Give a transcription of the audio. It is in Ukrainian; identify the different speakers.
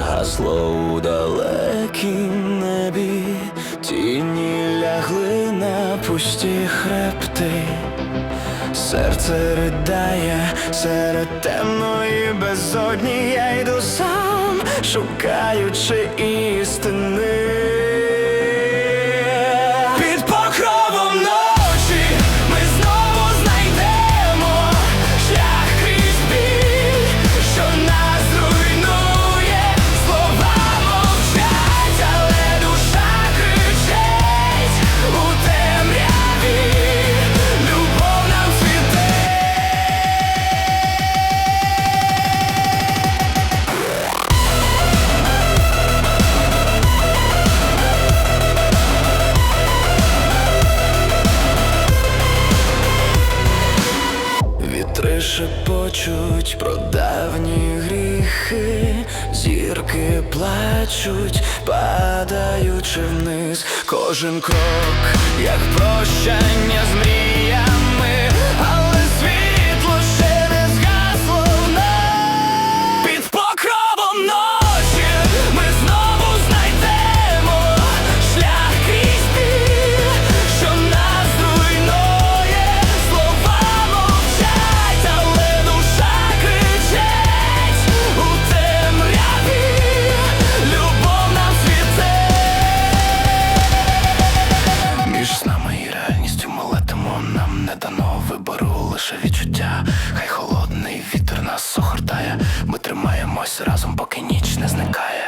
Speaker 1: Згасло у далекім небі, тіні лягли на пусті хребти, серце ридає серед темної безодні, я йду сам, шукаючи істини. Вітри шепочуть про давні гріхи, зірки плачуть, падаючи вниз, кожен крок, нас. Ми тримаємось разом, поки ніч не зникає.